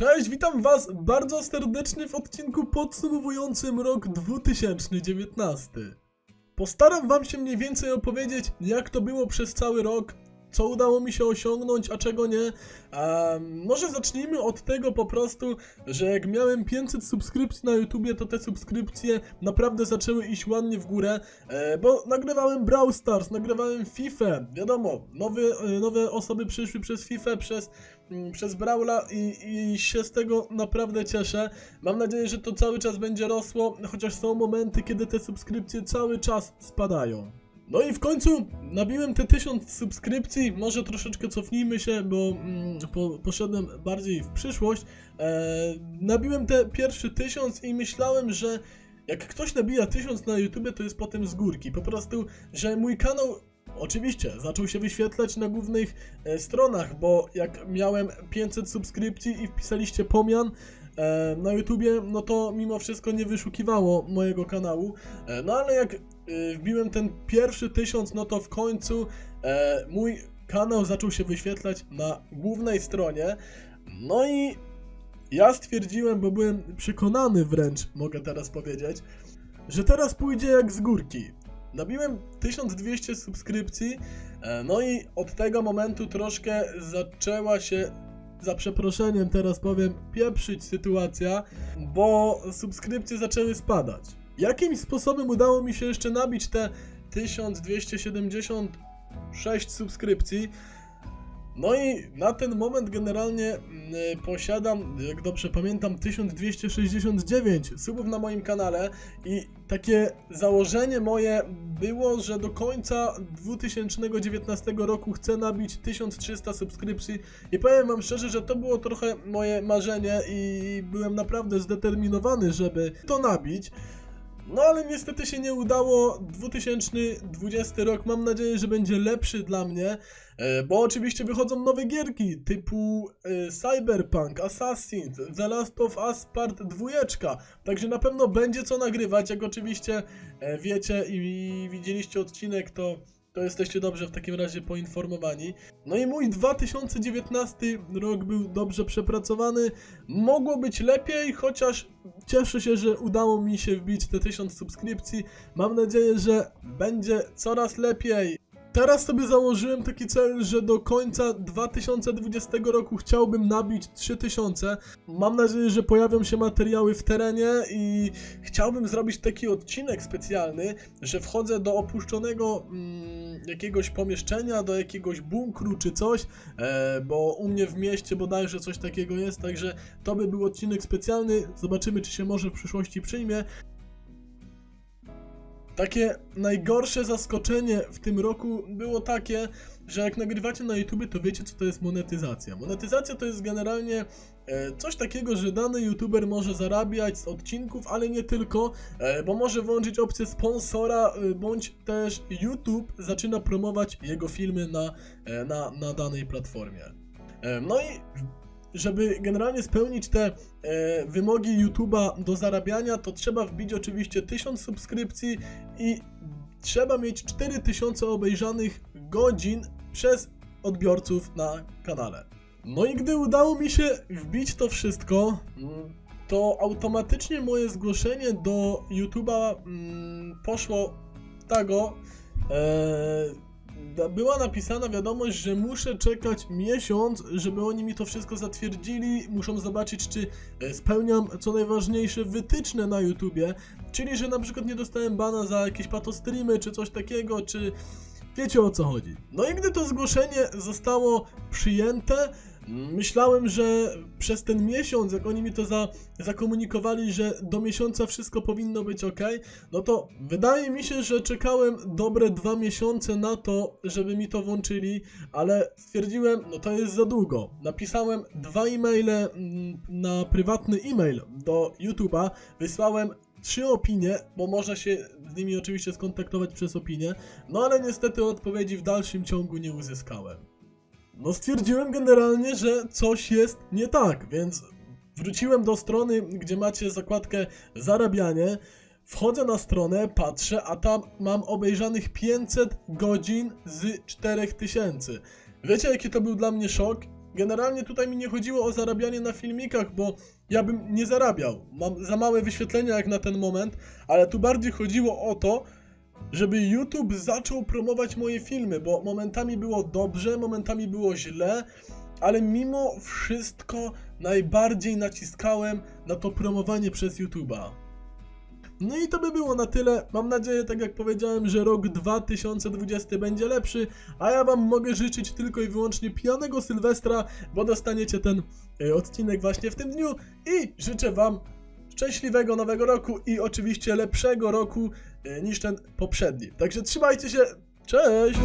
Cześć, witam was bardzo serdecznie w odcinku podsumowującym rok 2019. Postaram wam się mniej więcej opowiedzieć, jak to było przez cały rok, co udało mi się osiągnąć, a czego nie. Em, może zacznijmy od tego po prostu, że jak miałem 500 subskrypcji na YouTubie, to te subskrypcje naprawdę zaczęły iść ładnie w górę, e, bo nagrywałem Brawl Stars, nagrywałem FIFA, wiadomo, nowy, e, nowe osoby przyszły przez FIFA, przez mm, przez Brawla i, i się z tego naprawdę cieszę. Mam nadzieję, że to cały czas będzie rosło, chociaż są momenty, kiedy te subskrypcje cały czas spadają. No i w końcu nabiłem te 1000 subskrypcji, może troszeczkę cofnijmy się, bo mm, po, poszedłem bardziej w przyszłość. E, nabiłem te pierwsze 1000 i myślałem, że jak ktoś nabija 1000 na YouTube, to jest potem z górki. Po prostu, że mój kanał Oczywiście, zaczął się wyświetlać na głównych e, stronach, bo jak miałem 500 subskrypcji i wpisaliście pomian e, na YouTubie, no to mimo wszystko nie wyszukiwało mojego kanału. E, no ale jak wbiłem ten pierwszy tysiąc, no to w końcu e, mój kanał zaczął się wyświetlać na głównej stronie. No i ja stwierdziłem, bo byłem przekonany wręcz, mogę teraz powiedzieć, że teraz pójdzie jak z górki. Nabiłem 1200 subskrypcji, e, no i od tego momentu troszkę zaczęła się, za przeproszeniem teraz powiem, pieprzyć sytuacja, bo subskrypcje zaczęły spadać. Jakimś sposobem udało mi się jeszcze nabić te 1276 subskrypcji, no i na ten moment generalnie mm, posiadam, jak dobrze pamiętam, 1269 subów na moim kanale. I takie założenie moje było, że do końca 2019 roku chcę nabić 1300 subskrypcji. I powiem wam szczerze, że to było trochę moje marzenie i byłem naprawdę zdeterminowany, żeby to nabić. No ale niestety się nie udało. 2020 rok mam nadzieję, że będzie lepszy dla mnie, e, bo oczywiście wychodzą nowe gierki typu e, Cyberpunk, Assassin, The Last of Us Part 2. Także na pewno będzie co nagrywać. Jak oczywiście e, wiecie i widzieliście odcinek, to to jesteście dobrze w takim razie poinformowani. No i mój 2019 rok był dobrze przepracowany. Mogło być lepiej, chociaż cieszę się, że udało mi się wbić te 1000 subskrypcji. Mam nadzieję, że będzie coraz lepiej. Teraz sobie założyłem taki cel, że do końca 2020 roku chciałbym nabić 3000. Mam nadzieję, że pojawią się materiały w terenie i chciałbym zrobić taki odcinek specjalny, że wchodzę do opuszczonego mm, jakiegoś pomieszczenia, do jakiegoś bunkru czy coś, e, bo u mnie w mieście bodajże coś takiego jest, także to by był odcinek specjalny. Zobaczymy, czy się może w przyszłości przyjmie. Takie najgorsze zaskoczenie w tym roku było takie, że jak nagrywacie na YouTube, to wiecie, co to jest monetyzacja. Monetyzacja to jest generalnie e, coś takiego, że dany YouTuber może zarabiać z odcinków, ale nie tylko, e, bo może włączyć opcję sponsora, e, bądź też YouTube zaczyna promować jego filmy na, na, na danej platformie. No i żeby generalnie spełnić te e, wymogi YouTube'a do zarabiania, to trzeba wbić oczywiście 1000 subskrypcji i trzeba mieć 4000 obejrzanych godzin przez odbiorców na kanale. No i gdy udało mi się wbić to wszystko, to automatycznie moje zgłoszenie do YouTube'a mm, poszło tego. E, była napisana wiadomość, że muszę czekać miesiąc, żeby oni mi to wszystko zatwierdzili. Muszą zobaczyć, czy e, spełniam co najważniejsze wytyczne na YouTubie. Czyli, że na przykład nie dostałem bana za jakieś patostreamy czy coś takiego, czy wiecie o co chodzi. No i gdy to zgłoszenie zostało przyjęte, myślałem, że przez ten miesiąc, jak oni mi to za, zakomunikowali, że do miesiąca wszystko powinno być ok, no to wydaje mi się, że czekałem dobre dwa miesiące na to, żeby mi to włączyli, ale stwierdziłem, no to jest za długo. Napisałem dwa e-maile mm, na prywatny e-mail do YouTube'a, wysłałem trzy opinie, bo można się z nimi oczywiście skontaktować przez opinię, no ale niestety odpowiedzi w dalszym ciągu nie uzyskałem. No stwierdziłem generalnie, że coś jest nie tak, więc wróciłem do strony, gdzie macie zakładkę zarabianie. Wchodzę na stronę, patrzę, a tam mam obejrzanych 500 godzin z 4000. Wiecie jaki to był dla mnie szok? generalnie tutaj mi nie chodziło o zarabianie na filmikach, bo ja bym nie zarabiał. Mam za małe wyświetlenia jak na ten moment, ale tu bardziej chodziło o to, żeby YouTube zaczął promować moje filmy, bo momentami było dobrze, momentami było źle, ale mimo wszystko najbardziej naciskałem na to promowanie przez YouTube'a. No i to by było na tyle. Mam nadzieję, tak jak powiedziałem, że rok 2020 będzie lepszy, a ja wam mogę życzyć tylko i wyłącznie pijanego Sylwestra, bo dostaniecie ten e, odcinek właśnie w tym dniu i życzę wam szczęśliwego nowego roku i oczywiście lepszego roku niż ten poprzedni. Także trzymajcie się, cześć!